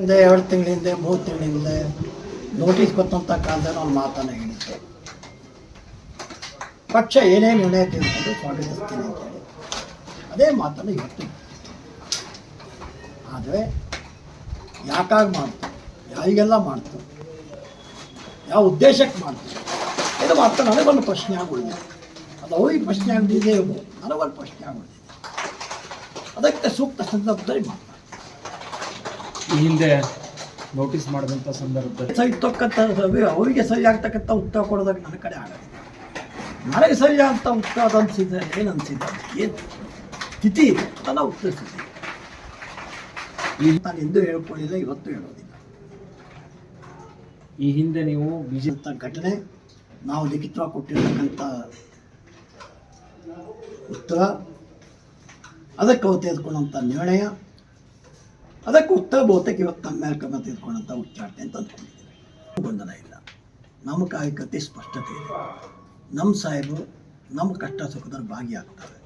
ಹಿಂದೆ ಎರಡು ತಿಂಗಳ ಹಿಂದೆ ಮೂರು ತಿಂಗಳ ಹಿಂದೆ ನೋಟಿಸ್ ಕೊತ್ತಂತ ಕಾಲದಲ್ಲಿ ನಾನು ಮಾತನ್ನು ಹೇಳಿದ್ದೆ. ಪಕ್ಷ ಏನೇ ನಿರ್ಣಯ ತೆಗೆದುಕೊಂಡು ಸ್ವಾಗತಿಸ್ತೀನಿ ಅಂತ ಹೇಳಿ. ಅದೇ ಮಾತನ್ನು ಇವತ್ತು ಆದರೆ ಯಾಕಾಗಿ ಮಾಡ್ತು? ಯಾರಿಗೆಲ್ಲ ಮಾಡ್ತು? ಯಾವ ಉದ್ದೇಶಕ್ಕೆ ಮಾಡ್ತು? ಇದು ಮಾತ್ರ ನನಗೊಂದು ಪ್ರಶ್ನೆ ಆಗುಳಿದೆ ಅದು ಅವ್ರಿಗೆ ಪ್ರಶ್ನೆ ಆಗದಿದೆ ನನಗೊಂದು ಪ್ರಶ್ನೆ ಆಗುಳಿದೆ ಅದಕ್ಕೆ ಸೂಕ್ತ ಸಂದರ್ಭದಲ್ಲಿ ಮಾತಾಡ್ತೀನಿ ಈ ಹಿಂದೆ ನೋಟಿಸ್ ಮಾಡಿದಂಥ ಸಂದರ್ಭದಲ್ಲಿ. ಸರಿ ತಕ್ಕಂಥ ಅವರಿಗೆ ಸರಿ ಆಗ್ತಕ್ಕಂಥ ಉತ್ತರ ಕೊಡೋದಾಗ ನನ್ನ ಕಡೆ ಆಗಲ್ಲ. ನನಗೆ ಸರಿಯಾದಂಥ ಉತ್ತರ ಅದು ಅನಿಸಿದೆ ಏನು ಅನಿಸಿದೆ? ಏನು ಸ್ಥಿತಿ ಇದೆ ಅಂತ ನಾವು ಉತ್ತರಿಸಿದ್ದೆ ಈ ನಾನು ಎಂದೂ ಹೇಳ್ಕೊಳ್ಳಿಲ್ಲ ಇವತ್ತು ಹೇಳೋದಿಲ್ಲ. ಈ ಹಿಂದೆ ನೀವು ಬಿಜೆಪಿ ಘಟನೆ ನಾವು ಲಿಖಿತವಾಗಿ ಕೊಟ್ಟಿರ್ತಕ್ಕಂಥ ಉತ್ತರ ಅದಕ್ಕೆ ಅವ್ರು ತೆಗೆದುಕೊಂಡಂಥ ನಿರ್ಣಯ ಅದಕ್ಕೆ ಉತ್ತರ ಬಹುತೇಕ ಇವತ್ತು ತಮ್ಮ ಮೇಲೆ ಕ್ರಮ ತೆಗೆದುಕೊಂಡಂಥ ಉಚ್ಚಾಟನೆ ಅಂತ ಅಂದ್ಕೊಂಡಿದ್ದೀವಿ ಗೊಂದಲ ಇಲ್ಲ. ನಮ್ಮ ಕಾಯಕತೆ ಸ್ಪಷ್ಟತೆ ಇದೆ. ನಮ್ಮ ಸಾಹೇಬರು ನಮ್ಮ ಕಷ್ಟ ಸುಖದಲ್ಲಿ ಭಾಗಿಯಾಗ್ತಾರೆ.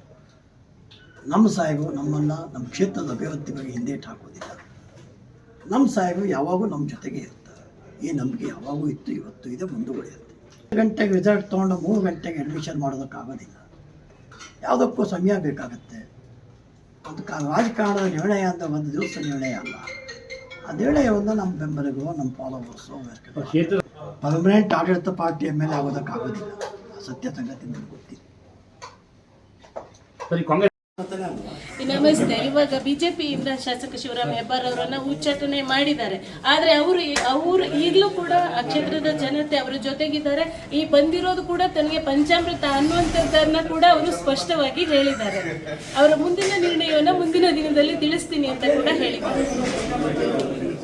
ನಮ್ಮ ಸಾಹೇಬರು ನಮ್ಮನ್ನು ನಮ್ಮ ಕ್ಷೇತ್ರದ ಅಭಿವೃದ್ಧಿ ಬಗ್ಗೆ ಹಿಂದೇಟು ಹಾಕೋದಿಲ್ಲ. ನಮ್ಮ ಸಾಹೇಬರು ಯಾವಾಗೂ ನಮ್ಮ ಜೊತೆಗೆ ಇರ್ತಾರೆ. ಈ ನಂಬಿಕೆ ಯಾವಾಗೂ ಇತ್ತು, ಇವತ್ತು ಇದೆ, ಮುಂದುವರಿಯುತ್ತೆ. ಗಂಟೆಗೆ ರಿಸಲ್ಟ್ ತೊಗೊಂಡು ಮೂರು ಗಂಟೆಗೆ ಅಡ್ಮಿಷನ್ ಮಾಡೋದಕ್ಕಾಗೋದಿಲ್ಲ. ಯಾವುದಕ್ಕೂ ಸಮಯ ಬೇಕಾಗತ್ತೆ. ಒಂದು ಕಾ ರಾಜಕಾರಣದ ನಿರ್ಣಯ ಅಂತ ಒಂದು ದಿವಸ ನಿರ್ಣಯ ಅಲ್ಲ. ಆ ನಿರ್ಣಯವನ್ನು ನಮ್ಮ ಬೆಂಬಲಿಗರು, ನಮ್ಮ ಫಾಲೋವರ್ಸು ಪರ್ಮನೆಂಟ್ ಆಡಳಿತ ಪಾರ್ಟಿಯ ಮೇಲೆ ಆಗೋದಕ್ಕಾಗೋದಿಲ್ಲ. ಸತ್ಯ ಸಂಗತಿ ನನಗೆ ಗೊತ್ತಿದೆ ಸರಿ, ಕಾಂಗ್ರೆಸ್ ನಮಸ್ತೆ. ಇವಾಗ ಬಿಜೆಪಿಯಿಂದ ಶಾಸಕ ಶಿವರಾಮ್ ಹೆಬ್ಬಾರ್ ಅವರನ್ನ ಉಚ್ಚಾಟನೆ ಮಾಡಿದ್ದಾರೆ. ಆದ್ರೆ ಅವರು ಅವರು ಈಗಲೂ ಕೂಡ ಆ ಕ್ಷೇತ್ರದ ಜನತೆ ಅವರ ಜೊತೆಗಿದ್ದಾರೆ. ಈ ಬಂದಿರೋದು ಕೂಡ ತನಗೆ ಪಂಚಾಮೃತ ಅನ್ನುವಂಥದ್ದನ್ನ ಕೂಡ ಅವರು ಸ್ಪಷ್ಟವಾಗಿ ಹೇಳಿದ್ದಾರೆ. ಅವರ ಮುಂದಿನ ನಿರ್ಣಯವನ್ನ ಮುಂದಿನ ದಿನದಲ್ಲಿ ತಿಳಿಸ್ತೀನಿ ಅಂತ ಕೂಡ ಹೇಳಿದ್ದಾರೆ.